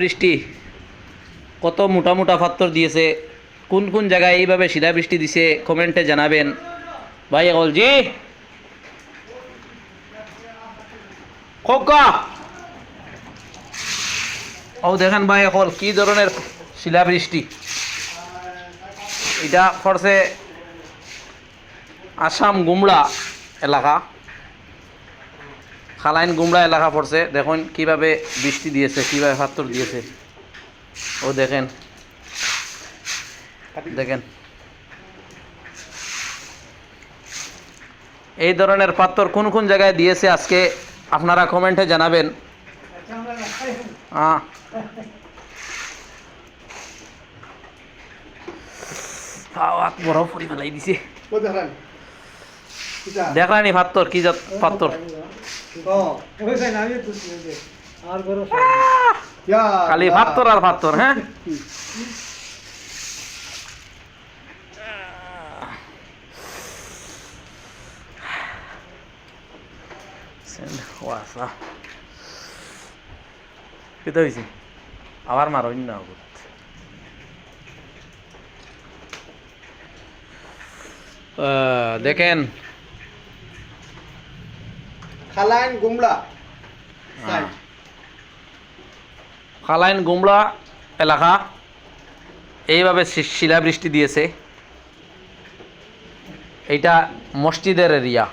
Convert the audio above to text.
বৃষ্টি, কত মোটা মোটা পাত্তর দিয়েছে, কোন কোন জায়গায় এইভাবে শিলা বৃষ্টি দিছে, কমেন্টে জানাবেন। ভাই জি? ও, দেখেন ভাই, অকল কি ধরনের শিলা বৃষ্টি। এটা পড়ছে আসাম গুমড়া এলাকা। খালাইন গুমড়া এলাকা পড়ছে। দেখুন কীভাবে বৃষ্টি দিয়েছে কীভাবে পাত্তর দিয়েছে। ও দেখেন। দেখেন। এই ধরনের পাত্তর কোন কোন জায়গায় দিয়েছে আজকে আপনারা কমেন্টে জানাবেন। আহ। হাওয়াত বরফ পরি ফেলাই দিছে। দেখলানি পাত্তর কি জাত পাত্তর খালি পাত্তর আর পাত্তর হ্যাঁ Send WhatsApp. কেটা হয়েছে আবার মারইন না আগত আহ, দেখেন খালাইন গুমলা খালাইন গুমলা এলাকা এইভাবে শিলাবৃষ্টি দিয়েছে। এটা মসজিদের এরিয়া।